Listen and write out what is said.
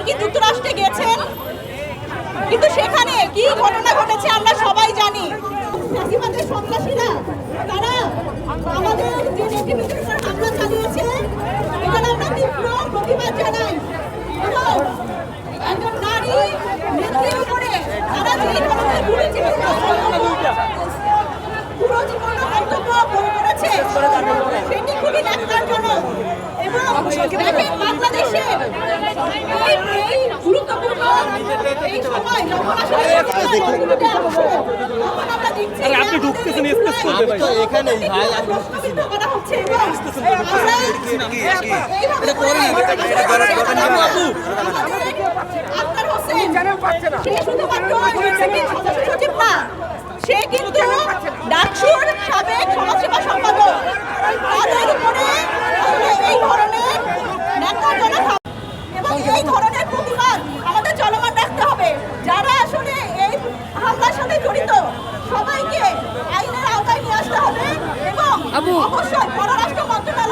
মার্কিন যুক্তরাষ্ট্রে গেছেন? কিন্তু সেখানে কি ঘটনা ঘটেছে আমরা সবাই জানি। ফ্যাসিবাদের সন্ত্রাসীরা, তারা আমাদের যে হামলা চালিয়েছে এখানে আমরা তীব্র প্রতিবাদ জানাই। একজন নারী নেত্রীর উপরে তারা যে ধরনের পুরো জীবন করেছে সেটি খুবই এবং বাংলাদেশে আপনি ঢুকতেছেন, স্পেস করতে ভাই। তো এখানেই ভাই হোসেন এনসিপির জড়িত সবাইকে আইনের আওতায় নিয়ে আসতে হবে এবং অবশ্যই পররাষ্ট্র মন্ত্রণালয়